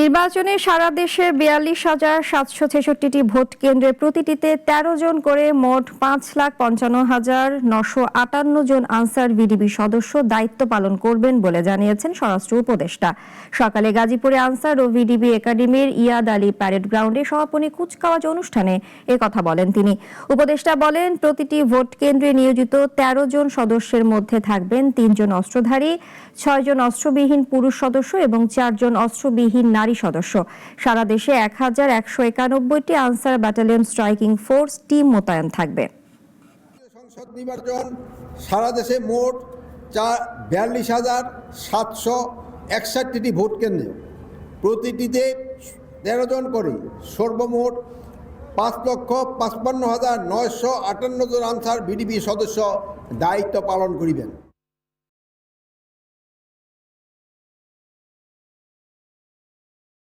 নির্বাচনে সারা দেশে বিয়াল্লিশ হাজার সাতশো ছেষট্টিটি ভোট কেন্দ্রে প্রতিটিতে তেরো জন করে মোট পাঁচ লাখ পঞ্চান্ন হাজার নশো আটান্ন জন আনসার ভিডিবি সদস্য দায়িত্ব পালন করবেন বলে জানিয়েছেন স্বরাষ্ট্র উপদেষ্টা। সকালে গাজীপুরে আনসার ও ভিডিবি একাডেমির ইয়াদ আলী প্যারেড গ্রাউন্ডে সমাপনী কুচকাওয়াজ অনুষ্ঠানে কথা বলেন তিনি। উপদেষ্টা বলেন, প্রতিটি ভোট কেন্দ্রে নিয়োজিত তেরো জন সদস্যের মধ্যে থাকবেন তিনজন অস্ত্রধারী, ছয়জন অস্ত্রবিহীন পুরুষ সদস্য এবং চারজন অস্ত্রবিহীন নারী সদস্য। সারা দেশে এক হাজার একশো একানব্বইটি Ansar battalion striking force team মোতায়েন থাকবে। সংসদ নির্বাচন, সারা দেশে মোট চার, বিয়াল্লিশ হাজার সাতশো একষট্টিটি ভোট কেন্দ্র। প্রতিটিতে তেরো জন করে সর্বমোট পাঁচ লক্ষ পাঁচপান্ন হাজার নয়শো আটান্ন জন আনসার বিডিপি সদস্য দায়িত্ব পালন করিবেন।